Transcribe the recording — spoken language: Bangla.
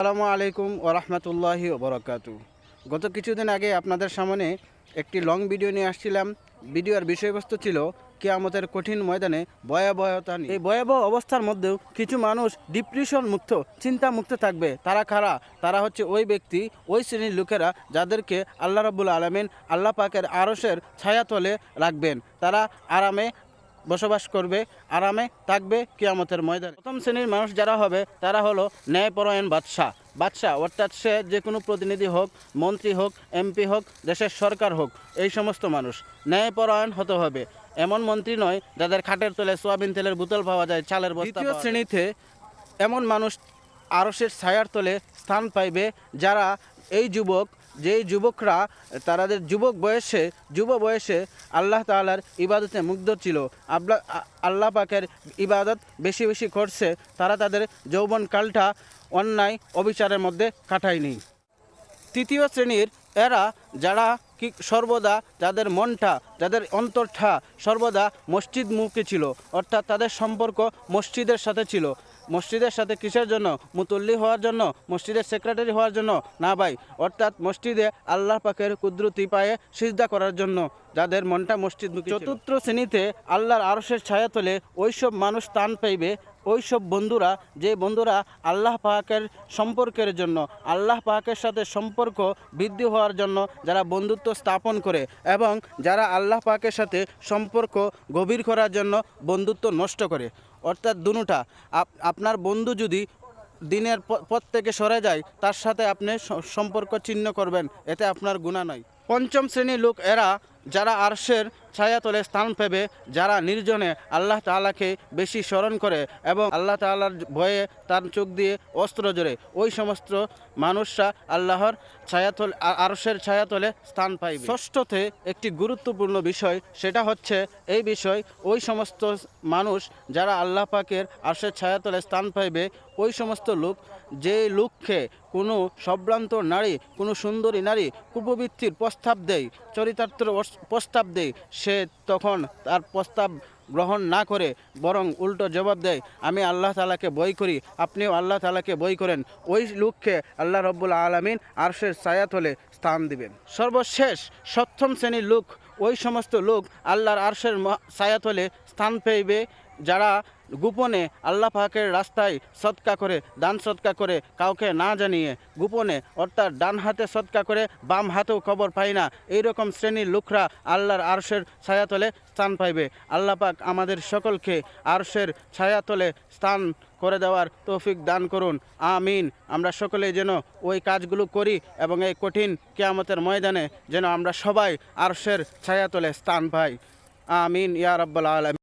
আসসালামু আলাইকুম ওরহমতুল্লাহি ওবরাকাতু গত কিছুদিন আগে আপনাদের সামনে একটি লং ভিডিও নিয়ে আসছিলাম। ভিডিওর বিষয়বস্তু ছিল কেয়ামতের কঠিন ময়দানে ভয়াবহতা নিয়ে। এই ভয়াবহ অবস্থার মধ্যেও কিছু মানুষ ডিপ্রেশন মুক্ত, চিন্তা মুক্ত থাকবে। তারা খারা তারা হচ্ছে ওই ব্যক্তি, ওই শ্রেণির লোকেরা যাদেরকে আল্লাহ রাবুল আলমিন আল্লাহ পাকের আরসের ছায়াতলে রাখবেন। তারা আরামে বসবাস করবে আরামে থাকবে কিয়ামতের ময়দানে। প্রথম শ্রেণির মানুষ যারা হবে তারা হলো ন্যায়পরায়ণ বাদশাহ। বাদশাহ অর্থাৎ সে যে কোনো প্রতিনিধি হোক মন্ত্রী হোক এমপি হোক দেশের সরকার হোক এই সমস্ত মানুষ ন্যায়পরায়ণ হতে হবে। এমন মন্ত্রী নয় যাদের খাটের তলে সোয়াবিন তেলের বোতল পাওয়া যায় চালের বস্তা দ্বিতীয় শ্রেণীতে এমন মানুষ আরসের ছায়ার তলে স্থান পাইবে যারা এই যুবক যেই যুবকরা তাদের যুবক বয়সে, যুব বয়সে আল্লাহ তালার ইবাদতে মুগ্ধ ছিল। আল্লাহ আল্লাহ পাকের ইবাদত বেশি বেশি করছে, তারা তাদের যৌবন কালটা অন্যায় অবিচারের মধ্যে কাটায়নি। তৃতীয় শ্রেণির এরা যারা কি সর্বদা যাদের মনটা, যাদের অন্তরটা সর্বদা মসজিদ মুখে ছিল, অর্থাৎ তাদের সম্পর্ক মসজিদের সাথে ছিল। মসজিদের সাথে কিসের জন্য? মুতল্লি হওয়ার জন্য? মসজিদের সেক্রেটারি হওয়ার জন্য? না ভাই, অর্থাৎ মসজিদে আল্লাহ পাকের কুদরতি পায়ে সিজদা করার জন্য যাদের মনটা মসজিদমুখী চতুর্থ শ্রেণীতে আল্লাহর আরসের ছায়া তোলে ওইসব মানুষ স্থান পাইবে ওই সব বন্ধুরা, যে বন্ধুরা আল্লাহ পাকের সম্পর্কের জন্য, আল্লাহ পাকের সাথে সম্পর্ক বৃদ্ধি হওয়ার জন্য যারা বন্ধুত্ব স্থাপন করে এবং যারা আল্লাহ পাকের সাথে সম্পর্ক গভীর করার জন্য বন্ধুত্ব নষ্ট করে। অর্থাৎ দুটা আপনার বন্ধু যদি দিনের পথ থেকে সরে যায়, তার সাথে আপনি সম্পর্ক ছিন্ন করবেন, এতে আপনার গুণা নয় পঞ্চম শ্রেণির লোক এরা যারা আরশের ছায়াতলে স্থান পেবে, যারা নির্জনে আল্লাহ তাআলাকে বেশি স্মরণ করে এবং আল্লাহ তাআলার ভয়ে তার চোখ দিয়ে অস্ত্র জোরে। ওই সমস্ত মানুষরা আল্লাহর ছায়াতল আরশের ছায়াতলে স্থান পাইবে। ষষ্ঠতে একটি গুরুত্বপূর্ণ বিষয়, সেটা হচ্ছে এই বিষয়, ওই সমস্ত মানুষ যারা আল্লাহ পাকের আরশের ছায়াতলে স্থান পাইবে, ওই সমস্ত লোক, যে লোককে কোনো সম্ভ্রান্ত নারী, কোনো সুন্দরী নারী, কুপবৃত্তির প্রস্তাব দেয়, চরিতার্থর অস- প্রস্তাব দেয়। সে তখন তার প্রস্তাব গ্রহণ না করে বরং উল্টো জবাব দেয়, আমি আল্লাহ তালাকে বই করি, আপনিও আল্লাহ তালাকে বই করেন। ওই লোককে আল্লাহ রব্বুল আলমিন আরশের হলে স্থান দিবেন। সর্বশেষ সপ্তম শ্রেণির লোক, ওই সমস্ত লোক আল্লাহর আরশের ম- ছায়াতলে স্থান পেইবে। যারা গোপনে আল্লাহ পাকের রাস্তায় সৎকা করে দান সৎকা করে কাউকে না জানিয়ে গোপনে অর্থাৎ ডান হাতে সৎকা করে বাম হাতেও খবর পায় না, এইরকম শ্রেণির লোকরা আল্লাহর আরশের ছায়াতলে স্থান পাইবে। আল্লাহ পাক আমাদের সকলকে আরশের ছায়াতলে স্থান করে দেওয়ার তৌফিক দান করুন। আমিন। আমরা সকলে যেন ওই কাজগুলো করি এবং এই কঠিন কেয়ামতের ময়দানে যেন আমরা সবাই আরশের ছায়াতলে স্থান পাই। আমিন ইয়া রাব্বাল আলামিন।